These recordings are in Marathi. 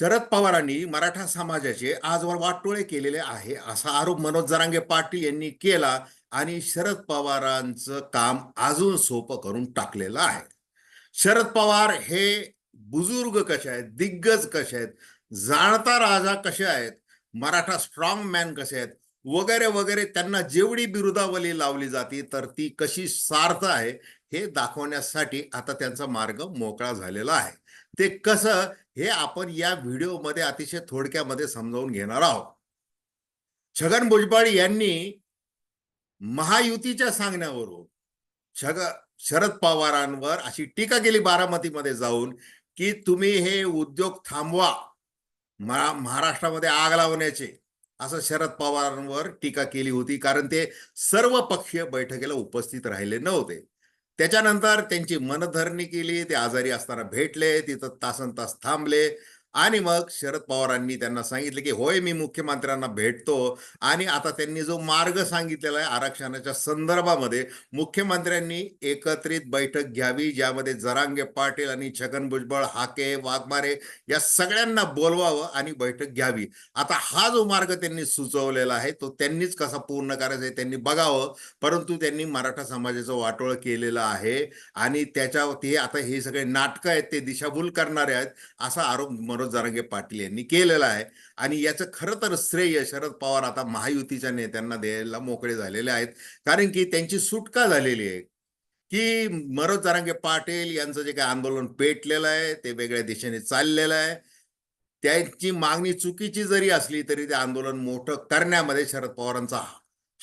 शरद पवारांनी मराठा समाजाचे आजवर वाटोळे केलेले आहे असा आरोप मनोज जरांगे पाटील यांनी केला आणि शरद पवारांचं काम अजून सोपं करून टाकलेलं आहे. शरद पवार हे बुजुर्ग कसे आहेत दिग्गज कसे आहेत जाणता राजा कसे आहेत मराठा स्ट्रॉंग मॅन कसे आहेत वगैरे वगैरे त्यांना जेवढी बिरुदावली लावली जाते तर ती कशी सार्थ आहे हे दाखवण्यासाठी आता त्यांचा मार्ग मोकळा झालेला आहे. ते कसं हे आपण या व्हिडिओमध्ये अतिशय थोडक्यामध्ये समजावून घेणार आहोत. छगन भुजबळ यांनी महायुतीच्या सांगण्यावरून छग शरद पवारांवर अशी टीका केली बारामतीमध्ये जाऊन की तुम्ही हे उद्योग थांबवा. महाराष्ट्रामध्ये आग लावण्याचे. असं शरद पवारांवर टीका केली होती कारण ते सर्व पक्षीय बैठकीला उपस्थित राहिले नव्हते. त्याच्यानंतर त्यांची मनधरणी केली ते आजारी असताना भेटले तिथं तासन तास थांबले. आणि मग शरद पवारांनी त्यांना सांगितले की होय मी मुख्यमंत्र्यांना भेटतो. आणि आता त्यांनी जो मार्ग सांगितलेला आहे आरक्षणाच्या संदर्भामध्ये मुख्यमंत्र्यांनी एकत्रित बैठक घ्यावी ज्यामध्ये जरांगे पाटील आणि छगन भुजबळ हाके वाघमारे या सगळ्यांना बोलवावं आणि बैठक घ्यावी. आता हा जो मार्ग त्यांनी सुचवलेला आहे तो त्यांनीच कसा पूर्ण करायचा आहे त्यांनी बघावं. परंतु त्यांनी मराठा समाजाचं वाटोळ केलेलं आहे आणि त्याच्या ते आता हे सगळे नाटकं आहेत ते दिशाभूल करणारे आहेत असा आरोप मनोज जारंगे पाटील यांनी केलेला आहे. आणि याचं खरं तर श्रेय शरद पवार आता महायुतीच्या नेत्यांना द्यायला मोकळे झालेले आहेत. कारण की त्यांची सुटका झालेली आहे. की मनोज जारंगे पाटील यांचं जे काही आंदोलन पेटलेलं आहे ते वेगळ्या दिशेने चाललेलं आहे. त्यांची मागणी चुकीची जरी असली तरी ते आंदोलन मोठं करण्यामध्ये शरद पवारांचा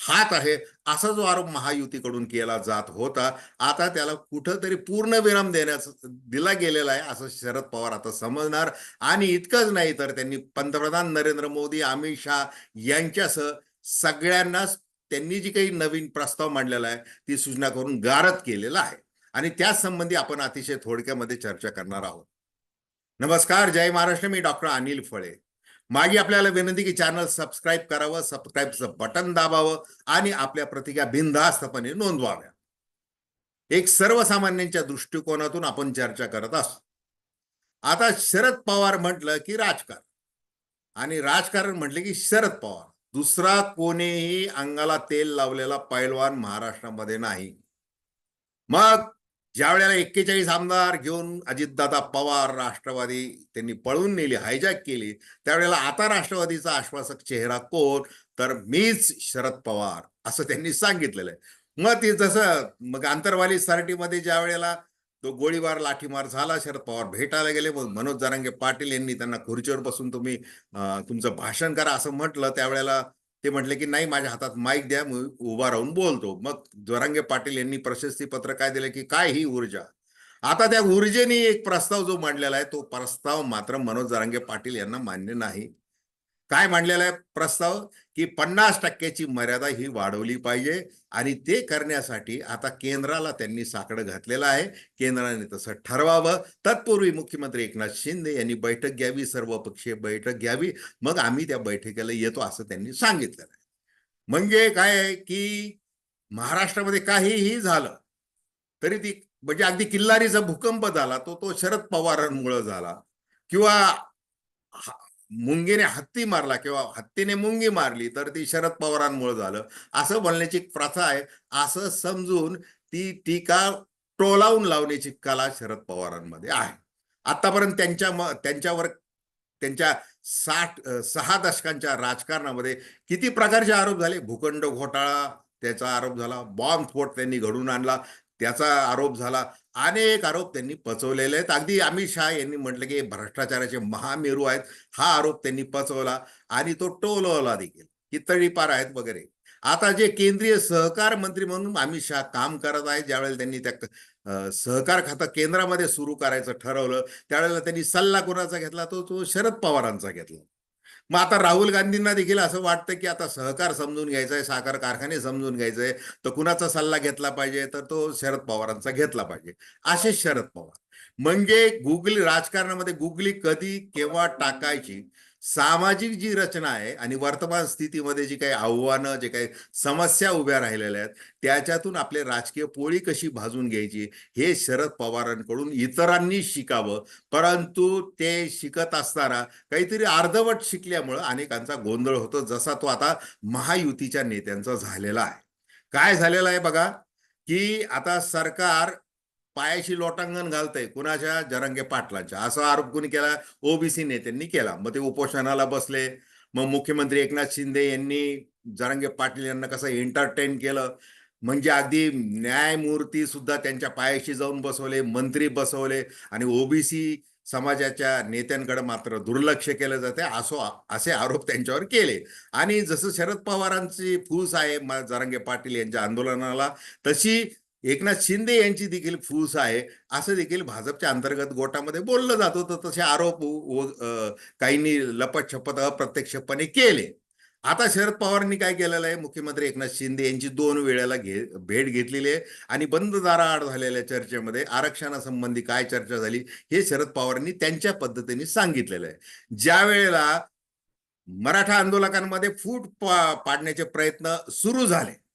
हात आहे असा जो आरोप महायुतीकडून केला जात होता आता त्याला कुठंतरी पूर्ण विराम देण्याचा दिला गेलेला आहे असं शरद पवार आता समजणार. आणि इतकंच नाही तर त्यांनी पंतप्रधान नरेंद्र मोदी अमित शहा यांच्यासह सगळ्यांनाच त्यांनी जी काही नवीन प्रस्ताव मांडलेला आहे ती सूचना करून गारद केलेला आहे. आणि त्याच संबंधी आपण अतिशय थोडक्यामध्ये चर्चा करणार आहोत. नमस्कार जय महाराष्ट्र. मी डॉक्टर अनिल फळे. माझी आपल्याला विनंती की चॅनल सबस्क्राईब करावं सबस्क्राईबचं बटन दाबावं आणि आपल्या प्रतिक्रिया बिनधास्तपणे नोंदवाव्या. एक सर्वसामान्यांच्या दृष्टिकोनातून आपण चर्चा करत असतो आता शरद पवार म्हटलं की राजकारण. आणि राजकारण म्हटलं की शरद पवार. दुसरा कोणीही अंगाला तेल लावलेला पैलवान महाराष्ट्रामध्ये नाही. मग ज्या वेळेला एक्केचाळीस आमदार घेऊन अजितदादा पवार राष्ट्रवादी त्यांनी पळून नेली हायजॅक केली त्यावेळेला आता राष्ट्रवादीचा आश्वासक चेहरा कोण? तर मीच शरद पवार असं त्यांनी सांगितलेलं आहे. मग ते जसं मग आंतरवाली सार्टीमध्ये ज्या वेळेला तो गोळीबार लाठीमार झाला शरद पवार भेटायला गेले मग मनोज जरांगे पाटील यांनी त्यांना खुर्चीवर बसून तुम्ही तुमचं भाषण करा असं म्हटलं त्यावेळेला ते म्हटले की नाही माझ्या हातात माईक द्या मी उभा राहून बोलतो. मग जोरांगे पाटील यांनी प्रशस्ती पत्र काय दिलं की काय ही ऊर्जा? आता त्या ऊर्जेने एक प्रस्ताव जो मांडलेला आहे तो प्रस्ताव मात्र मनोज जरांगे पाटील यांना मान्य नाही. काय मांडलेला आहे? प्रस्ताव की पन्नास टक्क्याची मर्यादा ही वाढवली पाहिजे आणि ते करण्यासाठी आता केंद्राला त्यांनी साकडं घातलेलं आहे. केंद्राने तसं ठरवावं. तत्पूर्वी मुख्यमंत्री एकनाथ शिंदे यांनी बैठक घ्यावी सर्वपक्षीय बैठक घ्यावी. मग आम्ही त्या बैठकीला येतो असं त्यांनी सांगितलेलं आहे. म्हणजे काय आहे की महाराष्ट्रामध्ये काहीही झालं तरी ती म्हणजे अगदी किल्लारीचा भूकंप झाला तो तो शरद पवारांमुळे झाला किंवा मुंगीने हत्ती मारला किंवा हत्तीने मुंगी मारली तर ती शरद पवारांमुळे झालं. असं बोलण्याची प्रथा आहे. असं समजून ती टीका टोलावून लावण्याची कला शरद पवारांमध्ये आहे. आतापर्यंत त्यांच्या म त्यांच्यावर त्यांच्या साठ सहा दशकांच्या राजकारणामध्ये किती प्रकारचे आरोप झाले? भूखंड घोटाळा त्याचा आरोप झाला बॉम्बस्फोट त्यांनी घडून आणला त्याचा आरोप झाला. अनेक आरोप त्यांनी पचवलेले आहेत. अगदी अमित शहा यांनी म्हटलं की भ्रष्टाचाराचे महामेरू आहेत. हा आरोप त्यांनी पचवला आणि तो टोलवला देखील की तळीपार आहेत वगैरे. आता जे केंद्रीय सहकार मंत्री म्हणून अमित शहा काम करत आहेत ज्यावेळेला त्यांनी त्या सहकार खातं केंद्रामध्ये सुरू करायचं ठरवलं त्यावेळेला त्यांनी सल्ला कोणाचा घेतला? तो तो शरद पवारांचा घेतला. मग आता राहुल गांधींना देखील असं वाटतं की आता सहकार समजून घ्यायचं आहे साखर कारखाने समजून घ्यायचे आहे तर कुणाचा सल्ला घेतला पाहिजे? तर तो शरद पवारांचा घेतला पाहिजे. असे शरद पवार. म्हणजे गुगली राजकारणामध्ये गुगली कधी केव्हा टाकायची? सामाजिक जी रचना आहे आणि वर्तमान स्थितीमध्ये जी काही आव्हानं जे काही समस्या उभ्या राहिलेल्या आहेत त्याच्यातून आपले राजकीय पोळी कशी भाजून घ्यायची हे शरद पवारांकडून इतरांनी शिकावं. परंतु ते शिकत असताना काहीतरी अर्धवट शिकल्यामुळं अनेकांचा गोंधळ होतो जसा तो आता महायुतीच्या नेत्यांचा झालेला आहे. काय झालेलं आहे बघा की आता सरकार पायाशी लोटांगण घालतंय. कुणाच्या? जरंगे पाटलांच्या. असा आरोप कोणी केला? ओबीसी नेत्यांनी केला. मग ते उपोषणाला बसले. मग मुख्यमंत्री एकनाथ शिंदे यांनी जरंगे पाटील यांना कसं एंटरटेन केलं? म्हणजे अगदी न्यायमूर्ती सुद्धा त्यांच्या पायाशी जाऊन बसवले मंत्री बसवले आणि ओबीसी समाजाच्या नेत्यांकडे मात्र दुर्लक्ष केलं जाते असो असे आरोप त्यांच्यावर केले. आणि जसं शरद पवारांची फूस आहे म- जरांगे पाटील यांच्या आंदोलनाला तशी एकनाथ शिंदे यांची देखील फूस आहे. असं देखील भाजपच्या अंतर्गत गोटामध्ये बोललं जात. होतं तसे आरोप काहींनी लपत छपत अप्रत्यक्षपणे केले. आता शरद पवारांनी काय केलेलं आहे? मुख्यमंत्री एकनाथ शिंदे यांची दोन वेळेला घे भेट घेतलेली आहे. आणि बंद दाराआड झालेल्या चर्चेमध्ये आरक्षणासंबंधी काय चर्चा झाली हे शरद पवारांनी त्यांच्या पद्धतीने सांगितलेलं आहे. ज्या वेळेला मराठा आंदोलकांमध्ये फूट पा- पाडण्याचे प्रयत्न सुरू झाले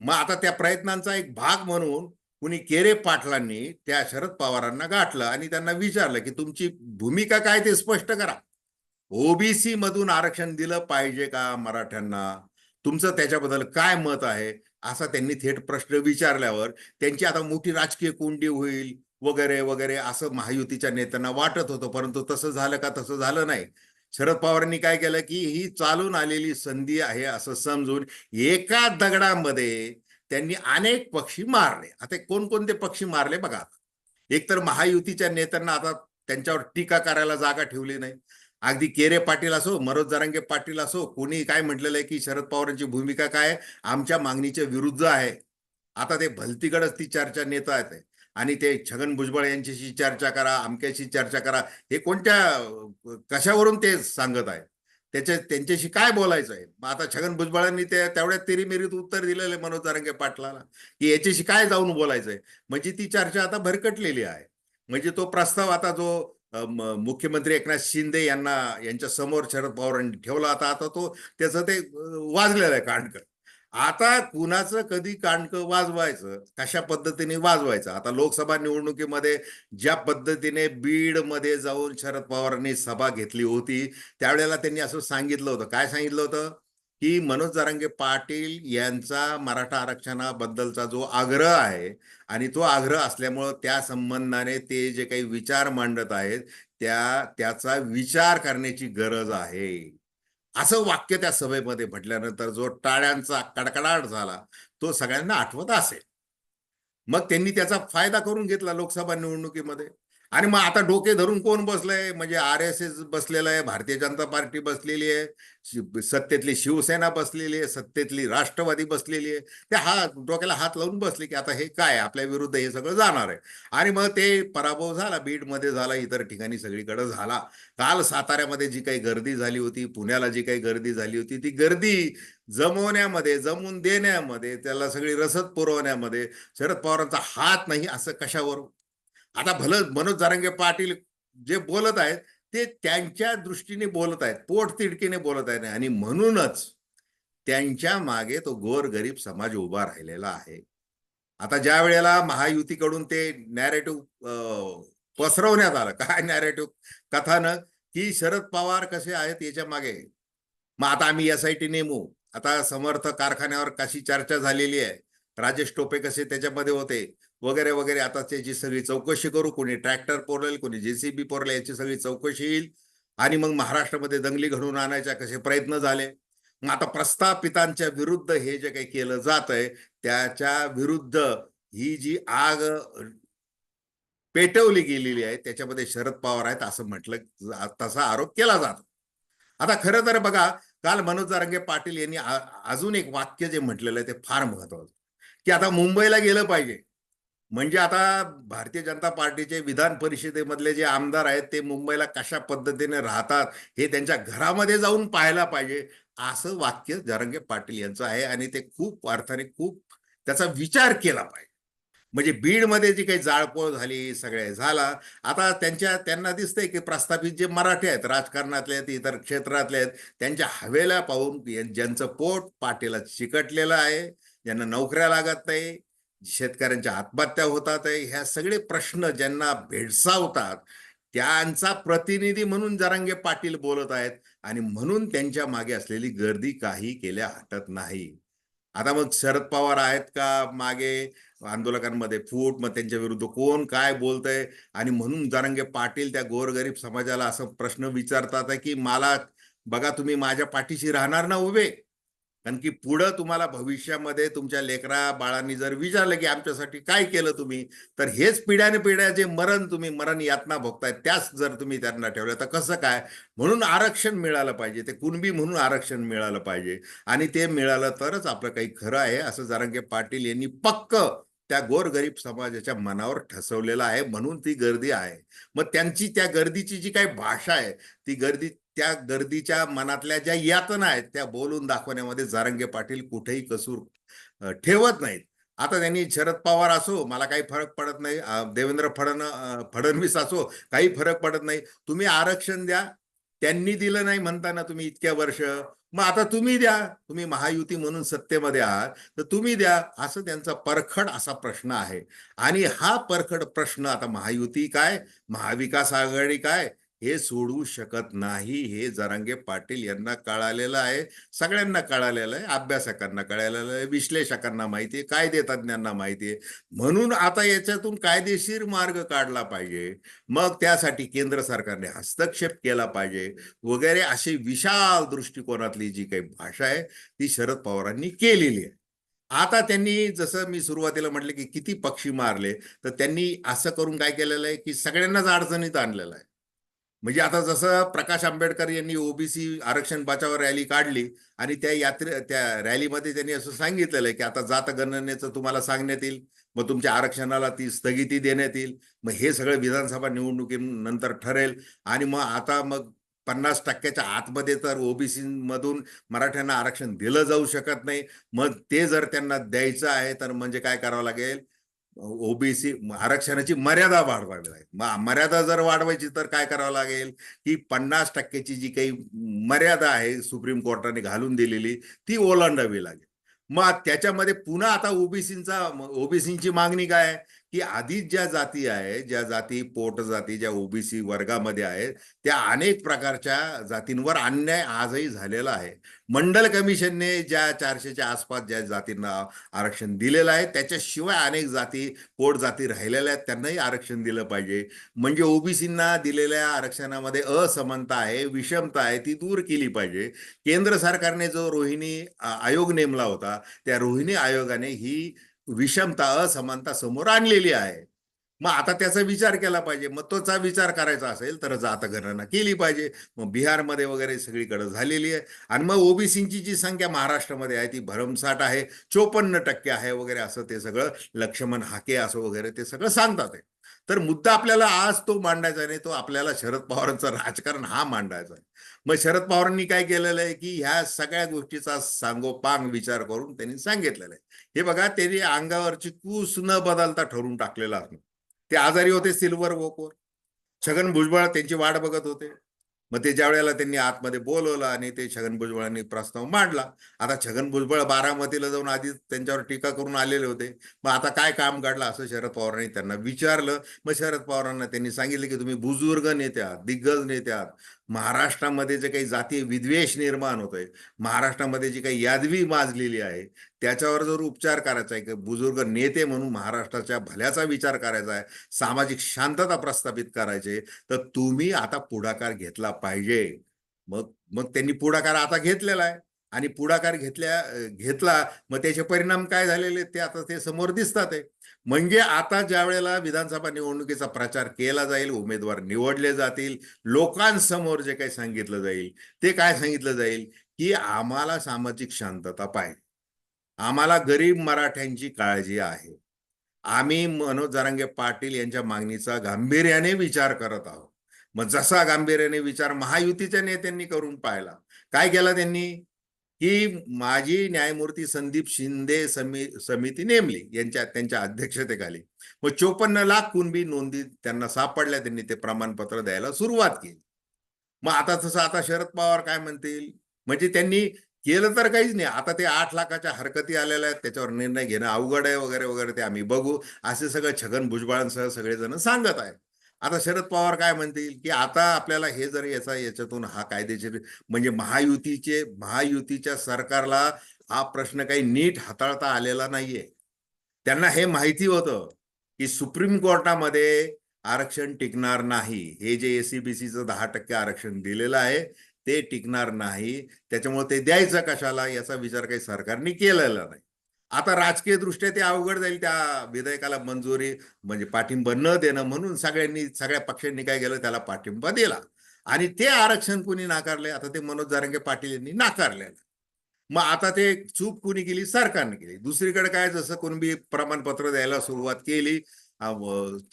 मग आता त्या प्रयत्नांचा एक भाग म्हणून कुणी केरे पाटलांनी त्या शरद पवारांना गाठलं आणि त्यांना विचारलं की तुमची भूमिका काय ते स्पष्ट करा. ओबीसी मधून आरक्षण दिलं पाहिजे का मराठ्यांना? तुमचं त्याच्याबद्दल काय मत आहे? असा त्यांनी थेट प्रश्न विचारल्यावर त्यांची आता मोठी राजकीय कोंडी होईल वगैरे वगैरे असं महायुतीच्या नेत्यांना वाटत होतं परंतु तसं झालं का तसं झालं नाही. शरद पवारांनी काय केलं की ही चालून आलेली संधी आहे असं समजून एका दगडामध्ये त्यांनी अनेक पक्षी मारले. आता कोणकोणते पक्षी मारले बघा एक तर महायुतीच्या नेत्यांना आता त्यांच्यावर टीका करायला जागा ठेवली नाही. अगदी केरे पाटील असो मनोज जरांगे पाटील असो कोणी काय म्हटलेलं आहे की शरद पवारांची भूमिका काय आमच्या मागणीच्या विरुद्ध आहे. आता ते भलतीकडच ती चर्चा नेता आहेत. आणि ते छगन भुजबळ यांच्याशी चर्चा करा अमक्याशी चर्चा करा हे कोणत्या कशावरून ते सांगत आहे त्याच्या त्यांच्याशी काय बोलायचं आहे? मग आता छगन भुजबळांनी ते तेवढ्या तेरीमेरीत उत्तर दिलेलं आहे मनोज तरंगे पाटलाला की याच्याशी काय जाऊन बोलायचं आहे? म्हणजे ती चर्चा आता भरकटलेली आहे. म्हणजे तो प्रस्ताव आता जो मुख्यमंत्री एकनाथ शिंदे यांना यांच्या समोर शरद पवारांनी ठेवला आता आता तो त्याचं ते वाजलेलं आहे कांडकर आता कुणाचं कधी कांडकं वाजवायचं कशा पद्धतीने वाजवायचं? आता लोकसभा निवडणुकीमध्ये ज्या पद्धतीने बीडमध्ये जाऊन शरद पवारांनी सभा घेतली होती त्यावेळेला त्यांनी असं सांगितलं होतं. काय सांगितलं होतं? की मनोज जरांगे पाटील यांचा मराठा आरक्षणाबद्दलचा जो आग्रह आहे आणि तो आग्रह असल्यामुळं त्या संबंधाने ते जे काही विचार मांडत आहेत त्या त्याचा विचार करण्याची गरज आहे. असं वाक्य त्या सभेमध्ये म्हटल्यानंतर जो टाळ्यांचा कडकडाट झाला तो सगळ्यांना आठवत असेल. मग त्यांनी त्याचा फायदा करून घेतला लोकसभा निवडणुकीमध्ये. आणि मग आता डोके धरून कोण बसलंय? म्हणजे आर एस एस बसलेलं आहे भारतीय जनता पार्टी बसलेली आहे शि- सत्तेतली शिवसेना बसलेली आहे सत्तेतली राष्ट्रवादी बसलेली आहे. ते हात डोक्याला हात लावून बसले की आता हे काय आपल्या विरुद्ध हे सगळं जाणार आहे. आणि मग ते पराभव झाला बीडमध्ये झाला इतर ठिकाणी सगळीकडे झाला. काल साताऱ्यामध्ये जी काही गर्दी झाली होती पुण्याला जी काही गर्दी झाली होती ती गर्दी जमवण्यामध्ये जमवून देण्यामध्ये त्याला सगळी रसद पुरवण्यामध्ये शरद पवारांचा हात नाही असं कशावर आता भलं मनोज जारंगे पाटील जे बोलत आहेत ते त्यांच्या दृष्टीने बोलत आहेत पोट तिडकीने बोलत आहेत. आणि म्हणूनच त्यांच्या मागे तो गोरगरीब समाज उभा राहिलेला आहे. आता ज्या वेळेला महायुतीकडून ते नॅरेटिव्ह पसरवण्यात आलं काय नॅरेटिव्ह कथानक की शरद पवार कसे आहेत याच्या मागे. मग आता आम्ही एस आय टी नेमू. आता समर्थ कारखान्यावर कशी चर्चा झालेली आहे. राजेश टोपे कसे त्याच्यामध्ये होते. वगैरे वगैरे. आता त्याची सगळी चौकशी करू कोणी ट्रॅक्टर पोरेल कोणी जेसीबी पोरले याची सगळी चौकशी येईल. आणि मग महाराष्ट्रामध्ये दंगली घडवून आणायच्या कसे प्रयत्न झाले. मग आता प्रस्थापितांच्या विरुद्ध हे जे काही केलं जात आहे त्याच्या विरुद्ध ही जी आग पेटवली गेलेली आहे त्याच्यामध्ये शरद पवार आहेत असं म्हटलं तसा आरोप केला जातो. आता खरं तर बघा काल मनोज जारंगे पाटील यांनी अजून एक वाक्य जे म्हटलेलं आहे ते फार महत्वाचं. की आता मुंबईला गेलं पाहिजे. म्हणजे आता भारतीय जनता पार्टीचे विधान परिषदेमधले जे आमदार आहेत ते मुंबईला कशा पद्धतीने राहतात हे त्यांच्या घरामध्ये जाऊन पाहायला पाहिजे असं वाक्य जरंगे पाटील यांचं आहे आणि ते खूप अर्थाने खूप त्याचा विचार केला पाहिजे. म्हणजे बीडमध्ये जी काही जाळपोळ झाली सगळे झाला आता त्यांच्या त्यांना दिसतंय की प्रस्थापित जे मराठी आहेत राजकारणातले आहेत इतर क्षेत्रातले आहेत त्यांच्या हवेला पाहून ज्यांचं पोट पाटीला चिकटलेलं आहे ज्यांना नोकऱ्या लागत नाही शेतकऱ्यांच्या आत्महत्या होतात ह्या सगळे प्रश्न ज्यांना भेडसावतात त्यांचा प्रतिनिधी म्हणून जरांगे पाटील बोलत आहेत आणि म्हणून त्यांच्या मागे असलेली गर्दी काही केल्या हटत नाही. आता मग शरद पवार आहेत का मागे? आंदोलकांमध्ये फूट मग त्यांच्या विरुद्ध कोण काय बोलतंय? आणि म्हणून जरांगे पाटील त्या गोरगरीब समाजाला असं प्रश्न विचारतात की मला बघा तुम्ही माझ्या पाठीशी राहणार ना उभे? कारण की पुढं तुम्हाला भविष्यामध्ये तुमच्या लेकरा बाळांनी जर विचारलं की आमच्यासाठी काय केलं तुम्ही तर हेच पिढ्याने पिढ्या जे मरण तुम्ही मरण यातना भोगताय त्याच जर तुम्ही त्यांना ठेवलं तर कसं काय? म्हणून आरक्षण मिळालं पाहिजे ते कुणबी म्हणून आरक्षण मिळालं पाहिजे. आणि ते मिळालं तरच आपलं काही खरं आहे असं जारंगे पाटील यांनी पक्क त्या गोरगरीब समाजाच्या मनावर ठसवलेलं आहे म्हणून ती गर्दी आहे. मग त्यांची त्या गर्दीची जी काही भाषा आहे ती गर्दी त्या गर्दीच्या मनातल्या ज्या यातना आहेत त्या बोलून दाखवण्यामध्ये जारंगे पाटील कुठेही कसूर ठेवत नाहीत. आता त्यांनी शरद पवार असो मला काही फरक पडत नाही. देवेंद्र फडण फडणवीस असो काही फरक पडत नाही. तुम्ही आरक्षण द्या. त्यांनी दिलं नाही म्हणताना तुम्ही इतक्या वर्ष. मग आता तुम्ही द्या. तुम्ही महायुती म्हणून सत्तेमध्ये आहात तर तुम्ही द्या. असं त्यांचा परखड असा प्रश्न आहे. आणि हा परखड प्रश्न आता महायुती काय? महाविकास आघाडी काय? हे सोडवू शकत नाही हे जरांगे पाटील यांना कळालेलं आहे सगळ्यांना कळालेलं आहे अभ्यासकांना कळालेलं आहे विश्लेषकांना माहिती आहे कायदेतज्ञांना माहिती आहे. म्हणून आता याच्यातून कायदेशीर मार्ग काढला पाहिजे. मग त्यासाठी केंद्र सरकारने हस्तक्षेप केला पाहिजे. वगैरे अशी विशाल दृष्टिकोनातली जी काही भाषा आहे ती शरद पवारांनी केलेली आहे. आता त्यांनी जसं मी सुरुवातीला म्हटलं की किती पक्षी मारले तर त्यांनी असं करून काय केलेलं आहे की सगळ्यांनाच अडचणीत आणलेलं आहे. म्हणजे आता जसं प्रकाश आंबेडकर यांनी ओबीसी आरक्षण बचाव रॅली काढली आणि त्या यात्रे त्या रॅलीमध्ये त्यांनी असं सांगितलेलं आहे की आता जात गणनेचं तुम्हाला सांगण्यात येईल मग तुमच्या आरक्षणाला ती स्थगिती देण्यात येईल मग हे सगळं विधानसभा निवडणुकीनंतर ठरेल आणि मग आता मग पन्नास टक्क्याच्या आतमध्ये तर ओबीसी मधून मराठ्यांना आरक्षण दिलं जाऊ शकत नाही मग ते जर त्यांना द्यायचं आहे तर म्हणजे काय करावं लागेल? ओबीसी आरक्षणाची मर्यादा वाढवावी लागेल. मर्यादा जर वाढवायची तर काय करावं लागेल? की पन्नास टक्क्याची जी काही मर्यादा आहे सुप्रीम कोर्टाने घालून दिलेली ती ओलांडावी लागेल. मग त्याच्यामध्ये पुन्हा आता ओबीसींचा ओबीसींची मागणी काय? की आधीच ज्या जाती आहे ज्या जाती पोट जाती ज्या ओबीसी वर्गामध्ये आहेत त्या अनेक प्रकारच्या जातींवर अन्याय आजही झालेला आहे. मंडल कमिशनने ज्या चारशेच्या आसपास ज्या जातींना आरक्षण दिलेलं आहे त्याच्याशिवाय अनेक जाती पोट जाती राहिलेल्या आहेत त्यांनाही आरक्षण दिलं पाहिजे. म्हणजे ओबीसींना दिलेल्या आरक्षणामध्ये असमानता आहे विषमता आहे ती दूर केली पाहिजे. केंद्र सरकारने जो रोहिणी आयोग नेमला होता त्या रोहिणी आयोगाने ही विषमता असमानता समोर आणलेली आहे. मग आता त्याचा विचार केला पाहिजे. मग तोचा विचार करायचा असेल तर जातगणना केली पाहिजे. मग बिहारमध्ये वगैरे सगळीकडे झालेली आहे. आणि मग ओबीसींची जी संख्या महाराष्ट्रामध्ये आहे ती भरमसाठ आहे. चोपन्न टक्के आहे वगैरे असं ते सगळं लक्ष्मण हाके असं वगैरे ते सगळं सांगतात आहे. तर मुद्दा आपल्याला आज तो मांडायचा नाही तो आपल्याला शरद पवारांचं राजकारण हा मांडायचा आहे. मग शरद पवारांनी काय केलेलं आहे की ह्या सगळ्या गोष्टीचा सांगोपांग विचार करून त्यांनी सांगितलेलं आहे. हे बघा त्यांनी अंगावरची कूस न बदलता ठरवून टाकलेलं असणं ते आजारी होते सिल्वर वोकवर. छगन भुजबळ त्यांची वाट बघत होते. मग ते ज्या वेळेला त्यांनी आतमध्ये बोलवलं आणि ते छगन भुजबळांनी प्रस्ताव मांडला आता छगन भुजबळ बारामतीला जाऊन आधी त्यांच्यावर टीका करून आलेले होते. मग आता काय काम काढलं असं शरद पवारांनी त्यांना विचारलं. मग शरद पवारांना त्यांनी सांगितलं की तुम्ही बुजुर्ग नेते आहात दिग्गज नेते आहात. महाराष्ट्रामध्ये जे काही जातीय विद्वेष निर्माण होतोय महाराष्ट्रामध्ये जी काही यादवी माजलेली आहे त्याच्यावर जर उपचार करायचा आहे की बुजुर्ग नेते म्हणून महाराष्ट्राच्या भल्याचा विचार करायचा आहे सामाजिक शांतता प्रस्थापित करायचे तर तुम्ही आता पुढाकार घेतला पाहिजे. मग मग त्यांनी पुढाकार आता घेतलेला आहे. आणि पुढाकार घेतल्या घेतला मग त्याचे परिणाम काय झालेले ते आता ते समोर दिसतात आहे. म्हणजे आता ज्या वेळेला विधानसभा निवडणुकीचा प्रचार केला जाईल उमेदवार निवडले जातील लोकांसमोर जे काही सांगितलं जाईल ते काय सांगितलं जाईल? की आम्हाला सामाजिक शांतता पाहिजे. आम्हाला गरीब मराठ्यांची काळजी आहे. आम्ही मनोज जरांगे पाटील यांच्या मागणीचा गांभीर्याने विचार करत आहोत. मग जसा गांभीर्याने विचार महायुतीच्या नेत्यांनी करून पाहिला काय केला त्यांनी? की माजी न्यायमूर्ती संदीप शिंदे समी समिती नेमली यांच्या त्यांच्या अध्यक्षतेखाली. व चोपन्न लाख कुणबी नोंदी त्यांना सापडल्या त्यांनी ते प्रमाणपत्र द्यायला सुरुवात केली. मग आता तसं आता शरद पवार काय म्हणतील? म्हणजे त्यांनी केलं तर काहीच नाही. आता ते आठ लाखाच्या हरकती आलेल्या आहेत त्याच्यावर निर्णय घेणं अवघड आहे वगैरे वगैरे ते आम्ही बघू. असे सगळं छगन भुजबळांसह सगळेजण सांगत आहेत. आता शरद पवार काय म्हणतील की आता आपल्याला हे जर याचा याच्यातून हा कायदेशीर म्हणजे महायुतीचे महायुतीच्या सरकारला हा प्रश्न काही नीट हाताळता आलेला नाहीये. त्यांना हे माहिती होतं की सुप्रीम कोर्टामध्ये आरक्षण टिकणार नाही. हे जे एसीबीसीचं दहा टक्के आरक्षण दिलेलं आहे ते टिकणार नाही. त्याच्यामुळे ते द्यायचं कशाला याचा विचार काही सरकारने केलेला नाही. आता राजकीय दृष्ट्या ते अवघड जाईल त्या विधेयकाला मंजुरी म्हणजे पाठिंबा न देणं म्हणून सगळ्यांनी सगळ्या पक्षांनी काय केलं? त्याला पाठिंबा दिला. आणि ते आरक्षण कुणी नाकारले आता ते मनोज जारंगे पाटील यांनी नाकारलेलं. मग आता ते चूक कुणी केली? सरकारने केली. दुसरीकडे काय? जसं कुणबी प्रमाणपत्र द्यायला सुरुवात केली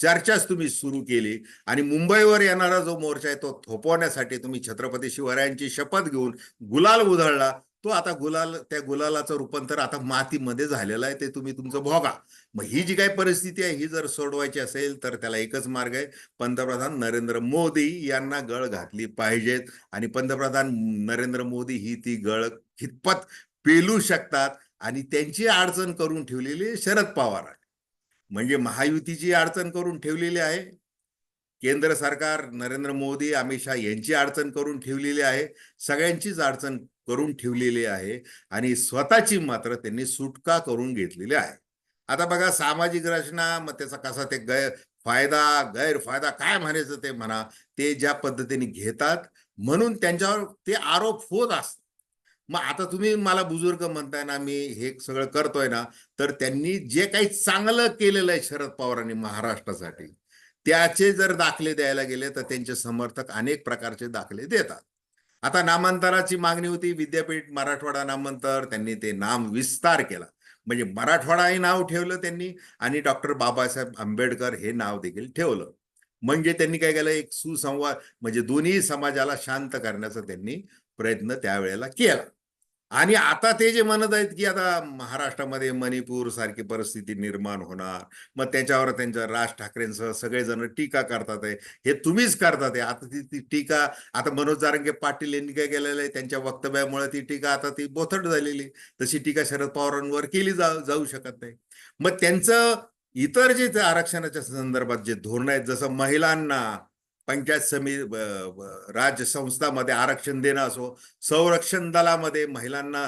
चर्चाच तुम्ही सुरू केली आणि मुंबईवर येणारा जो मोर्चा आहे तो थोपवण्यासाठी तुम्ही छत्रपती शिवरायांची शपथ घेऊन गुलाल उधळला तो आता गुलाल त्या गुलालाचं रूपांतर आता मातीमध्ये झालेलं आहे ते तुम्ही तुमचं भोगा मग ही जी काही परिस्थिती आहे ही जर सोडवायची असेल तर त्याला एकच मार्ग आहे. पंतप्रधान नरेंद्र मोदी यांना गळ घातली पाहिजेत. आणि पंतप्रधान नरेंद्र मोदी ही ती गळ कितपत पेलू शकतात? आणि त्यांची अडचण करून ठेवलेली शरद पवार. आहे म्हणजे महायुतीची अडचण करून ठेवलेली आहे. केंद्र सरकार नरेंद्र मोदी अमित शहा यांची अडचण करून ठेवलेली आहे. सगळ्यांचीच अडचण करून ठेवलेली आहे आणि स्वतःची मात्र त्यांनी सुटका करून घेतलेली आहे. आता बघा सामाजिक रचना मग त्याचा कसा ते गैर फायदा गैरफायदा काय म्हणायचं ते म्हणा ते ज्या पद्धतीने घेतात म्हणून त्यांच्यावर ते आरोप होत असतात. मग आता तुम्ही मला बुजुर्ग म्हणताय ना मी हे सगळं करतोय ना तर त्यांनी जे काही चांगलं केलेलं आहे शरद पवारांनी महाराष्ट्रासाठी त्याचे जर दाखले द्यायला गेले तर त्यांचे समर्थक अनेक प्रकारचे दाखले देतात. आता नामांतराची मागणी होती विद्यापीठ मराठवाडा नामांतर त्यांनी ते नाम विस्तार केला. म्हणजे मराठवाडा हे नाव ठेवलं त्यांनी आणि डॉक्टर बाबासाहेब आंबेडकर हे नाव देखील ठेवलं. म्हणजे त्यांनी काय केलं? एक सुसंवाद म्हणजे दोन्ही समाजाला शांत करण्याचा त्यांनी प्रयत्न त्यावेळेला केला. आणि आता ते जे म्हणत आहेत की आता महाराष्ट्रामध्ये मणिपूर सारखी परिस्थिती निर्माण होणार मग त्याच्यावर त्यांच्या राज ठाकरेंसह सगळेजण टीका करतात आहे. हे तुम्हीच करतात आहे. आता ती ती टीका आता मनोज जारंगे पाटील यांनी काय केलेलं आहे? त्यांच्या वक्तव्यामुळे ती टीका आता ती बोथट झालेली तशी टीका शरद पवारांवर केली जा जाऊ शकत नाही. मग त्यांचं इतर जे आरक्षणाच्या संदर्भात जे धोरण आहेत जसं महिलांना पंचायत समिती राज्य संस्थामध्ये आरक्षण देणं असो संरक्षण दलामध्ये महिलांना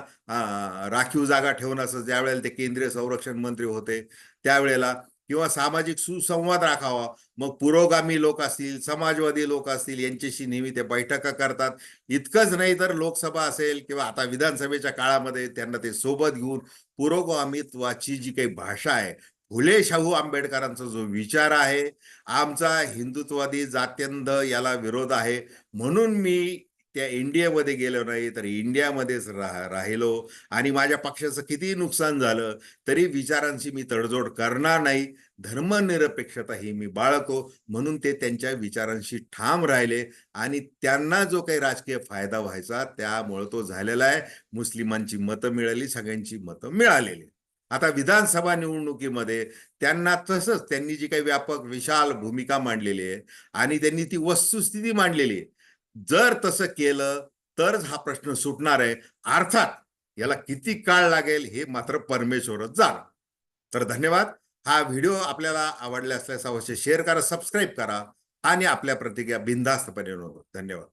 राखीव जागा ठेवणं असं ज्यावेळेला ते केंद्रीय संरक्षण मंत्री होते त्यावेळेला. किंवा सामाजिक सुसंवाद राखावा. मग पुरोगामी लोक असतील समाजवादी लोक असतील यांच्याशी नेहमी ते बैठका करतात. इतकंच नाही तर लोकसभा असेल किंवा आता विधानसभेच्या काळामध्ये त्यांना ते सोबत घेऊन पुरोगामित्वाची जी काही भाषा आहे फुले शाहू आंबेडकरांचा जो विचार आहे आमचा हिंदुत्वादी जात्यंध याला विरोध आहे. म्हणून मी त्या इंडियामध्ये गेलो नाही तर इंडियामध्येच राह राहिलो. आणि माझ्या पक्षाचं कितीही नुकसान झालं तरी विचारांशी मी तडजोड करणार नाही. धर्मनिरपेक्षता ही मी बाळगतो. म्हणून ते त्यांच्या विचारांशी ठाम राहिले. आणि त्यांना जो काही राजकीय फायदा व्हायचा त्यामुळे तो झालेला आहे. मुस्लिमांची मतं मिळाली सगळ्यांची मतं मिळालेली. आता विधानसभा निवडणुकीमध्ये त्यांना तसंच त्यांनी जी काही व्यापक विशाल भूमिका मांडलेली आहे आणि त्यांनी ती वस्तुस्थिती मांडलेली आहे. जर तसं केलं तरच हा प्रश्न सुटणार आहे. अर्थात याला किती काळ लागेल हे मात्र परमेश्वरच जाण. तर धन्यवाद. हा व्हिडिओ आपल्याला आवडला असल्यास अवश्य शेअर करा सबस्क्राईब करा आणि आपल्या प्रतिक्रिया बिनधास्तपणे नोंदवा. धन्यवाद.